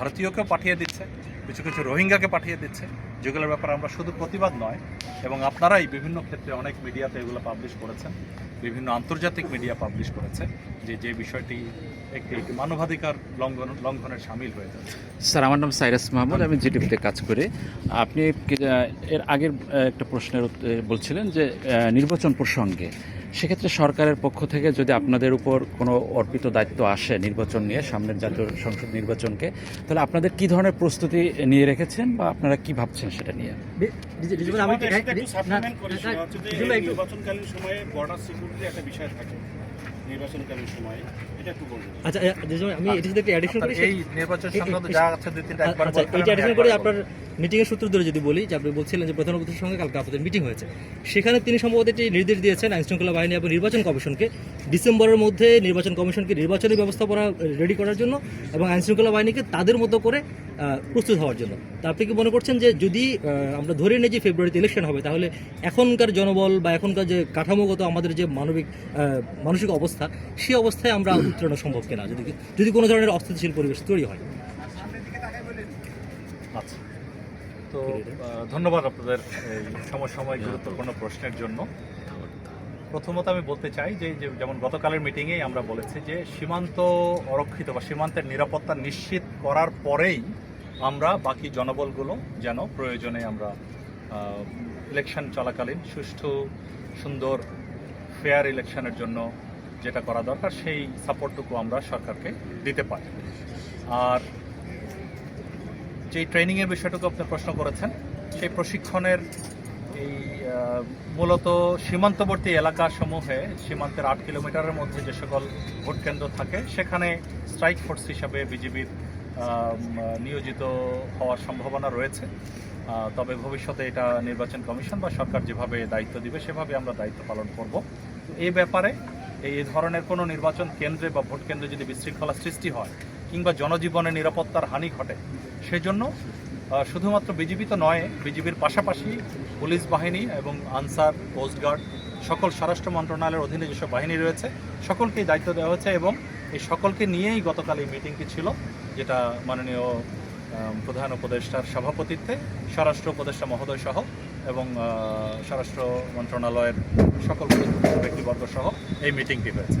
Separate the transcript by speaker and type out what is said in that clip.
Speaker 1: ভারতীয়কেও পাঠিয়ে দিচ্ছে, কিছু কিছু রোহিঙ্গাকে পাঠিয়ে দিচ্ছে, যেগুলোর ব্যাপারে আমরা শুধু প্রতিবাদ নয়, এবং আপনারাই বিভিন্ন ক্ষেত্রে অনেক মিডিয়াতে এগুলো পাবলিশ করেছেন, বিভিন্ন আন্তর্জাতিক মিডিয়া পাবলিশ করেছে, যে যে বিষয়টি একটি একটি মানবাধিকার লঙ্ঘন লঙ্ঘনের সামিল হয়ে যাচ্ছে।
Speaker 2: স্যার, আমার নাম সাইরাস মাহমুদ, আমি জিটিভিতে কাজ করি। আপনি এর আগের একটা প্রশ্নের বলছিলেন যে নির্বাচন প্রসঙ্গে সেক্ষেত্রে সরকারের পক্ষ থেকে যদি আপনাদের উপর কোনো অর্পিত দায়িত্ব আসে নির্বাচন নিয়ে সামনের জাতীয় সংসদ নির্বাচনকে তাহলে আপনাদের কি ধরনের প্রস্তুতি নিয়ে রেখেছেন বা আপনারা কি ভাবছেন সেটা নিয়ে?
Speaker 3: আমি
Speaker 4: একটু সাপ্লিমেন্ট করি
Speaker 3: না,
Speaker 4: সেটা হচ্ছে যে
Speaker 3: রিজুয়াল,
Speaker 4: এই
Speaker 3: একটু-
Speaker 4: নির্বাচনকালীন সময়ে বর্ডার সিকিউরিটি একটা বিষয় থাকে। নির্বাচনকালীন সময়ে এটা একটু বলবেন।
Speaker 3: আচ্ছা রিজুয়াল, আমি এটির সাথে একটু অ্যাডিশন করি
Speaker 1: এই নির্বাচন সংক্রান্ত যা আছে দুই তিনটা একবার
Speaker 3: আচ্ছা
Speaker 1: বলবেন,
Speaker 3: অ্যাডিশন করে আপনার মিটিং এর সূত্র ধরে যদি বলি যে আপনি বলছিলেন যে প্রধান উপদেষ্টার সঙ্গে কালকে আপনাদের মিটিং হয়েছে সেখানে তিনি সম্ভবত একটি নির্দেশ দিয়েছেন আইন শৃঙ্খলা বাহিনী এবং নির্বাচন কমিশনকে ডিসেম্বরের মধ্যে নির্বাচন কমিশনকে নির্বাচনী ব্যবস্থাপনা রেডি করার জন্য এবং আইন শৃঙ্খলা বাহিনীকে তাদের মতো করে আহ, প্রস্তুত হওয়ার জন্য। তা আপনি কি মনে করছেন যে যদি আহ, আমরা ধরে নিই যে ফেব্রুয়ারিতে ইলেকশন হবে তাহলে এখনকার জনবল বা এখনকার যে কাঠামোগত আমাদের যে মানবিক মানসিক অবস্থা সেই অবস্থায় আমরা উত্তরণ সম্ভব কিনা যদি যদি কোনো ধরনের অস্থিতিশীল পরিবেশ তৈরি হয়।
Speaker 1: আচ্ছা। তো ধন্যবাদ আপনাদের এই সমসাময়িক গুরুত্বপূর্ণ প্রশ্নের জন্য। প্রথমত আমি বলতে চাই যে যে যেমন গতকালের মিটিংয়েই আমরা বলেছি যে সীমান্ত অরক্ষিত বা সীমান্তের নিরাপত্তা নিশ্চিত করার পরেই আমরা বাকি জনবলগুলো যেন প্রয়োজনে আমরা ইলেকশন চলাকালীন সুষ্ঠু সুন্দর ফেয়ার ইলেকশনের জন্য যেটা করা দরকার, সেই সাপোর্টটুকু আমরা সরকারকে দিতে পারি। আর যে ট্রেনিংয়ের বিষয়টুকু আপনি প্রশ্ন করেছেন, সেই প্রশিক্ষণের এই মূলত সীমান্তবর্তী এলাকাসমূহে, সীমান্তের আট কিলোমিটারের মধ্যে যে সকল ভোট কেন্দ্র থাকে, সেখানে স্ট্রাইক ফোর্স হিসাবে বিজিবির নিয়োজিত হওয়ার সম্ভাবনা রয়েছে। তবে ভবিষ্যতে এটা নির্বাচন কমিশন বা সরকার যেভাবে দায়িত্ব দিবে, সেভাবে আমরা দায়িত্ব পালন করব। এই ব্যাপারে এই ধরনের কোনো নির্বাচন কেন্দ্রে বা ভোট কেন্দ্রে যদি বিশৃঙ্খলা সৃষ্টি হয় কিংবা জনজীবনে নিরাপত্তার হানি ঘটে, সেজন্য শুধুমাত্র বিজিবি তো নয় বিজিবির পাশাপাশি পুলিশ বাহিনী এবং আনসার কোস্টগার্ড সকল স্বরাষ্ট্র মন্ত্রণালয়ের অধীনে যেসব বাহিনী রয়েছে, সকলকেই দায়িত্ব দেওয়া হয়েছে এবং এই সকলকে নিয়েই গতকাল এই মিটিংটি ছিল, যেটা মাননীয় প্রধান উপদেষ্টার সভাপতিত্বে স্বরাষ্ট্র উপদেষ্টা মহোদয় সহ এবং আহ, স্বরাষ্ট্র মন্ত্রণালয়ের সকল ব্যক্তিবর্গ সহ এই মিটিংটি হয়েছে।